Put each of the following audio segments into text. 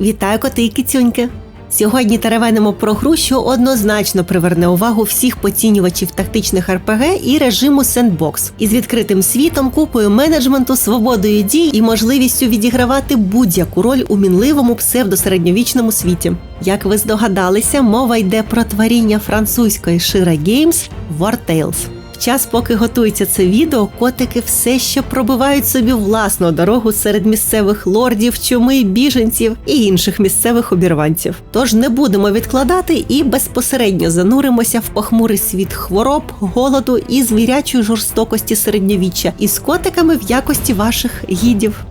Вітаю коти і кицюньки! Сьогодні теревенимо про гру, що однозначно приверне увагу всіх поцінювачів тактичних РПГ і режиму Sandbox із відкритим світом, купою менеджменту, свободою дій і можливістю відігравати будь-яку роль у мінливому псевдосередньовічному світі. Як ви здогадалися, мова йде про творіння французької Shira Games War Tales. Час, поки готується це відео, котики все ще пробивають собі власну дорогу серед місцевих лордів, чуми, біженців і інших місцевих обірванців. Тож не будемо відкладати і безпосередньо зануримося в похмурий світ хвороб, голоду і звірячої жорстокості середньовіччя із котиками в якості ваших гідів.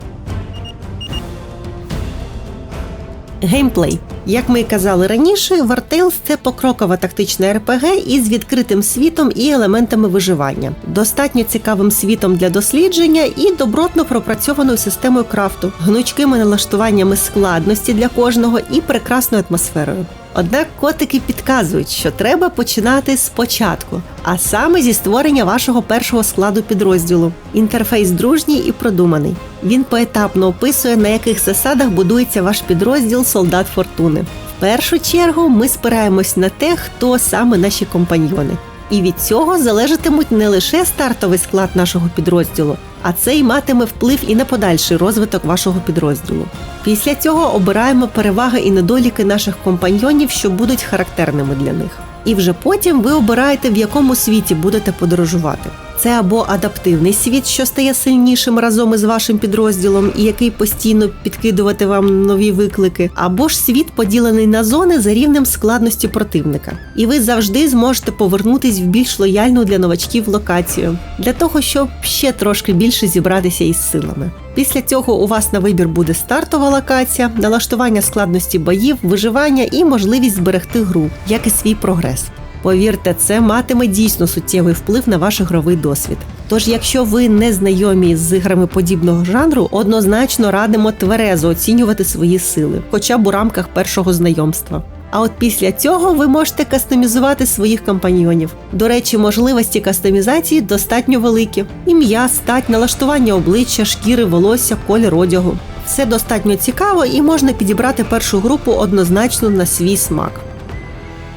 Геймплей. Як ми казали раніше, Tales – це покрокова тактична РПГ із відкритим світом і елементами виживання, достатньо цікавим світом для дослідження і добротно пропрацьованою системою крафту, гнучкими налаштуваннями складності для кожного і прекрасною атмосферою. Однак котики підказують, що треба починати спочатку, а саме зі створення вашого першого складу підрозділу. Інтерфейс дружній і продуманий. Він поетапно описує, на яких засадах будується ваш підрозділ Солдат Фортуни. В першу чергу ми спираємось на те, хто саме наші компаньйони. І від цього залежатимуть не лише стартовий склад нашого підрозділу, а це й матиме вплив і на подальший розвиток вашого підрозділу. Після цього обираємо переваги і недоліки наших компаньйонів, що будуть характерними для них. І вже потім ви обираєте, в якому світі будете подорожувати. Це або адаптивний світ, що стає сильнішим разом із вашим підрозділом, і який постійно підкидувати вам нові виклики, або ж світ поділений на зони за рівнем складності противника. І ви завжди зможете повернутись в більш лояльну для новачків локацію, для того, щоб ще трошки більше зібратися із силами. Після цього у вас на вибір буде стартова локація, налаштування складності боїв, виживання і можливість зберегти гру, як і свій прогрес. Повірте, це матиме дійсно суттєвий вплив на ваш ігровий досвід. Тож, якщо ви не знайомі з іграми подібного жанру, однозначно радимо тверезо оцінювати свої сили, хоча б у рамках першого знайомства. А от після цього ви можете кастомізувати своїх компаньйонів. До речі, можливості кастомізації достатньо великі: ім'я, стать, налаштування обличчя, шкіри, волосся, колір одягу. Все достатньо цікаво і можна підібрати першу групу однозначно на свій смак.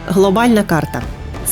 Глобальна карта.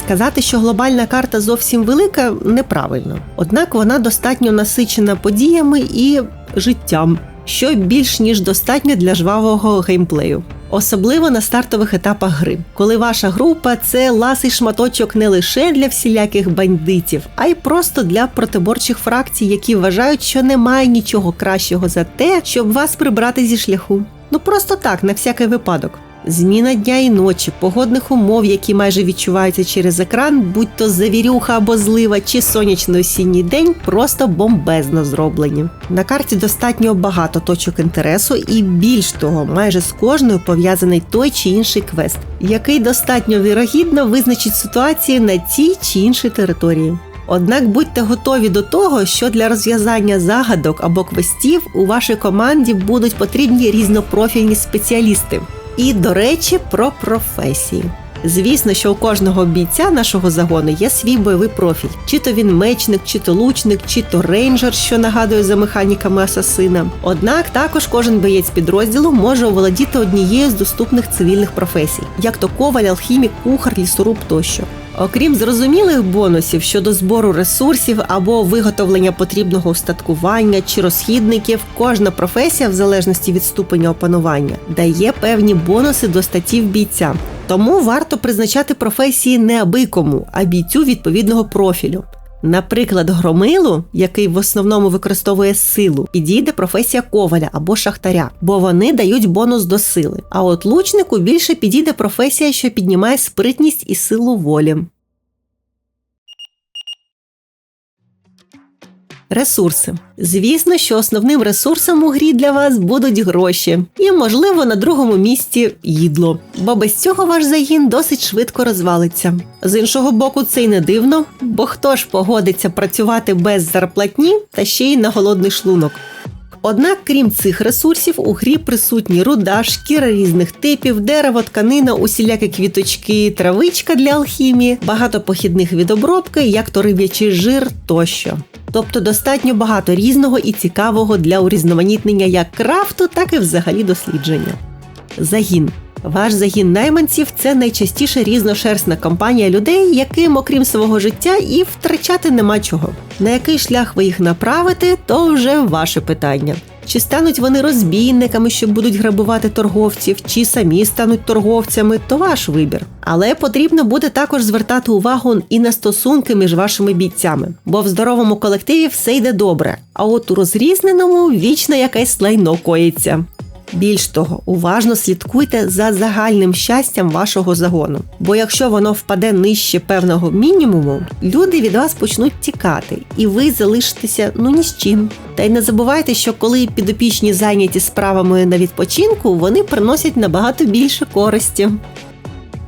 Сказати, що глобальна карта зовсім велика, неправильно. Однак вона достатньо насичена подіями і життям, що більш ніж достатньо для жвавого геймплею. Особливо на стартових етапах гри, коли ваша група це ласий шматочок не лише для всіляких бандитів, а й просто для протиборчих фракцій, які вважають, що немає нічого кращого за те, щоб вас прибрати зі шляху. Ну просто так, на всякий випадок. Зміна дня і ночі, погодних умов, які майже відчуваються через екран, будь то завірюха або злива чи сонячний осінній день, просто бомбезно зроблені. На карті достатньо багато точок інтересу, і більш того, майже з кожною пов'язаний той чи інший квест, який достатньо вірогідно визначить ситуацію на тій чи іншій території. Однак будьте готові до того, що для розв'язання загадок або квестів у вашій команді будуть потрібні різнопрофільні спеціалісти. І, до речі, про професії. Звісно, що у кожного бійця нашого загону є свій бойовий профіль: чи то він мечник, чи то лучник, чи то рейнджер, що нагадує за механіками асасина. Однак також кожен боєць підрозділу може оволодіти однією з доступних цивільних професій, як то коваль, алхімік, кухар, лісоруб тощо. Окрім зрозумілих бонусів щодо збору ресурсів або виготовлення потрібного устаткування чи розхідників, кожна професія, в залежності від ступеня опанування, дає певні бонуси до статів бійця. Тому варто призначати професії не аби а бійцю відповідного профілю. Наприклад, громилу, який в основному використовує силу, підійде професія коваля або шахтаря, бо вони дають бонус до сили. А от лучнику більше підійде професія, що піднімає спритність і силу волі. Ресурси. Звісно, що основним ресурсом у грі для вас будуть гроші, і, можливо, на другому місці їдло. Бо без цього ваш загін досить швидко розвалиться. З іншого боку, це й не дивно, бо хто ж погодиться працювати без зарплатні та ще й на голодний шлунок. Однак, крім цих ресурсів, у грі присутні руда, шкіра різних типів, дерево, тканина, усілякі квіточки, травичка для алхімії, багато похідних від обробки, як то риб'ячий жир тощо. Тобто достатньо багато різного і цікавого для урізноманітнення як крафту, так і взагалі дослідження. загін. Ваш загін найманців це найчастіше різношерстна компанія людей, яким, окрім свого життя, і втрачати нема чого. На який шлях ви їх направите, то вже ваше питання. Чи стануть вони розбійниками, що будуть грабувати торговців, чи самі стануть торговцями, то ваш вибір. Але потрібно буде також звертати увагу і на стосунки між вашими бійцями, бо в здоровому колективі все йде добре. А от у розрізненому вічно якесь лайно коїться. Більш того, уважно слідкуйте за загальним щастям вашого загону. Бо якщо воно впаде нижче певного мінімуму, люди від вас почнуть тікати, і ви залишитеся ну ні з чим. Та й не забувайте, що коли підопічні зайняті справами на відпочинку, вони приносять набагато більше користі.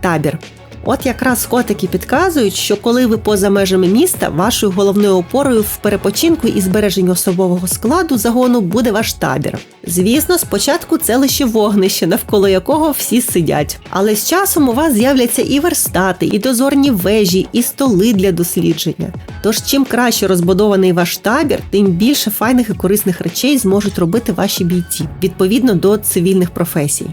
Табір. От якраз котики підказують, що коли ви поза межами міста, вашою головною опорою в перепочинку і збереженні особового складу загону буде ваш табір. Звісно, спочатку це лише вогнище, навколо якого всі сидять. Але з часом у вас з'являться і верстати, і дозорні вежі, і столи для дослідження. Тож, чим краще розбудований ваш табір, тим більше файних і корисних речей зможуть робити ваші бійці відповідно до цивільних професій.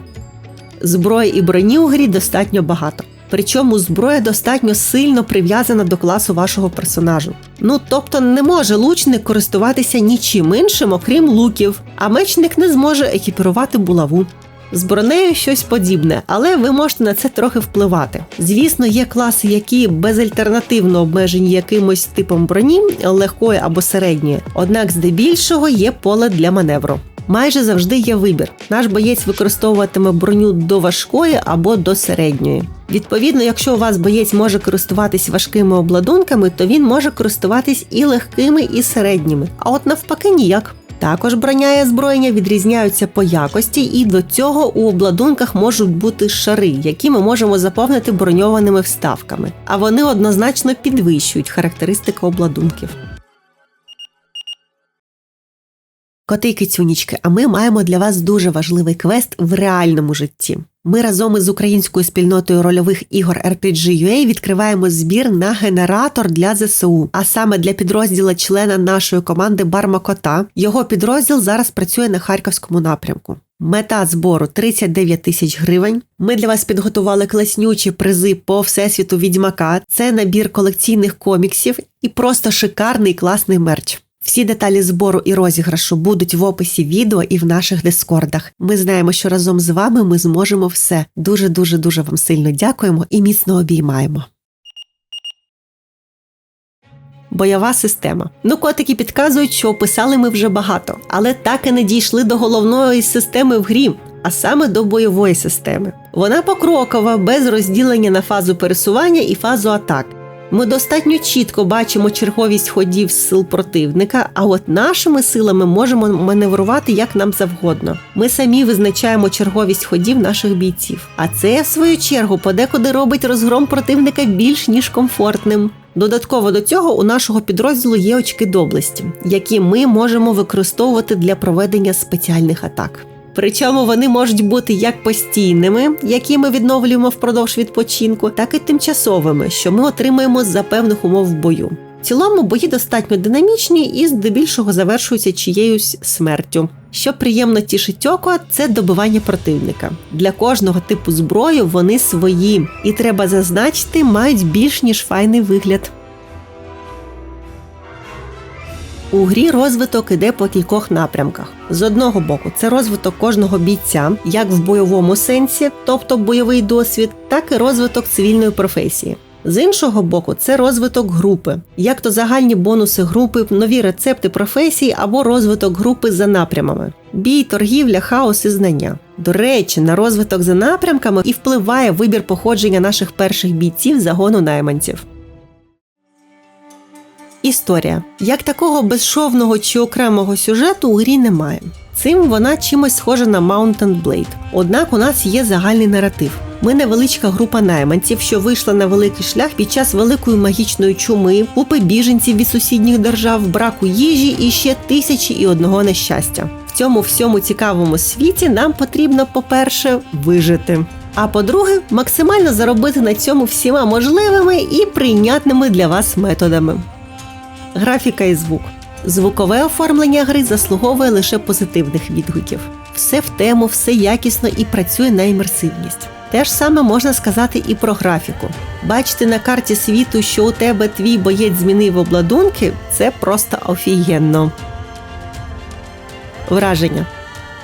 Зброї і броні у грі достатньо багато. Причому зброя достатньо сильно прив'язана до класу вашого персонажу. Ну тобто не може лучник користуватися нічим іншим, окрім луків, а мечник не зможе екіпірувати булаву. З бронею щось подібне, але ви можете на це трохи впливати. Звісно, є класи, які безальтернативно обмежені якимось типом броні, легкої або середньої, однак здебільшого є поле для маневру. Майже завжди є вибір. Наш боєць використовуватиме броню до важкої або до середньої. Відповідно, якщо у вас боєць може користуватись важкими обладунками, то він може користуватись і легкими, і середніми. А от навпаки, ніяк. Також броня і озброєння відрізняються по якості, і до цього у обладунках можуть бути шари, які ми можемо заповнити броньованими вставками. А вони однозначно підвищують характеристики обладунків. Коти кицюнічки, а ми маємо для вас дуже важливий квест в реальному житті. Ми разом із українською спільнотою рольових ігор RPG.ua відкриваємо збір на генератор для ЗСУ, а саме для підрозділу члена нашої команди Барма Кота. Його підрозділ зараз працює на харківському напрямку. Мета збору 39 тисяч гривень. Ми для вас підготували класнючі призи по всесвіту відьмака. Це набір колекційних коміксів і просто шикарний класний мерч. Всі деталі збору і розіграшу будуть в описі відео і в наших дискордах. Ми знаємо, що разом з вами ми зможемо все. Дуже дуже дуже вам сильно дякуємо і міцно обіймаємо. Бойова система. Ну, котики підказують, що описали ми вже багато, але так і не дійшли до головної системи в грі, а саме до бойової системи. Вона покрокова, без розділення на фазу пересування і фазу атак. Ми достатньо чітко бачимо черговість ходів сил противника, а от нашими силами можемо маневрувати як нам завгодно. Ми самі визначаємо черговість ходів наших бійців. А це, в свою чергу, подекуди робить розгром противника більш ніж комфортним. Додатково до цього у нашого підрозділу є очки доблесті, які ми можемо використовувати для проведення спеціальних атак. Причому вони можуть бути як постійними, які ми відновлюємо впродовж відпочинку, так і тимчасовими, що ми отримаємо за певних умов в бою. В цілому бої достатньо динамічні і здебільшого завершуються чиєюсь смертю. Що приємно тішить око, це добивання противника. Для кожного типу зброї вони свої, і треба зазначити, мають більш ніж файний вигляд. У грі розвиток іде по кількох напрямках. З одного боку, це розвиток кожного бійця, як в бойовому сенсі, тобто бойовий досвід, так і розвиток цивільної професії. З іншого боку, це розвиток групи, як то загальні бонуси групи, нові рецепти професій або розвиток групи за напрямами, бій, торгівля, хаос і знання. До речі, на розвиток за напрямками і впливає вибір походження наших перших бійців загону найманців. Історія як такого безшовного чи окремого сюжету у грі немає. Цим вона чимось схожа на Mountain Blade. Однак у нас є загальний наратив. Ми невеличка група найманців, що вийшла на великий шлях під час великої магічної чуми, купи біженців від сусідніх держав, браку їжі і ще тисячі і одного нещастя. В цьому всьому цікавому світі нам потрібно, по-перше, вижити. А по-друге, максимально заробити на цьому всіма можливими і прийнятними для вас методами. Графіка і звук. Звукове оформлення гри заслуговує лише позитивних відгуків. все в тему, все якісно і працює на імерсивність. Те ж саме можна сказати і про графіку. Бачити на карті світу, що у тебе твій боєць змінив обладунки, це просто офігенно. Враження.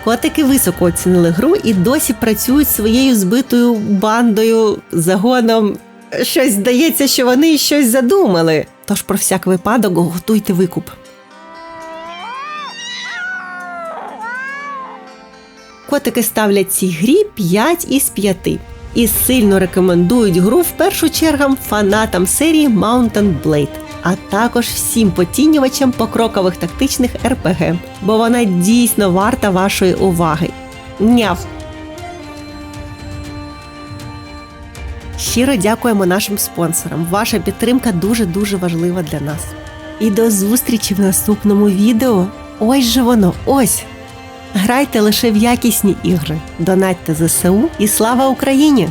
Котики високо оцінили гру і досі працюють своєю збитою бандою, загоном. Щось здається, що вони щось задумали. Тож про всяк випадок готуйте викуп. Котики ставлять цій грі 5 із 5 і сильно рекомендують гру в першу чергу фанатам серії Mountain Blade, а також всім поцінювачам покрокових тактичних РПГ, бо вона дійсно варта вашої уваги. Няв! Щиро дякуємо нашим спонсорам. Ваша підтримка дуже дуже важлива для нас. І до зустрічі в наступному відео. Ось же воно, ось. Грайте лише в якісні ігри, донатьте ЗСУ і слава Україні!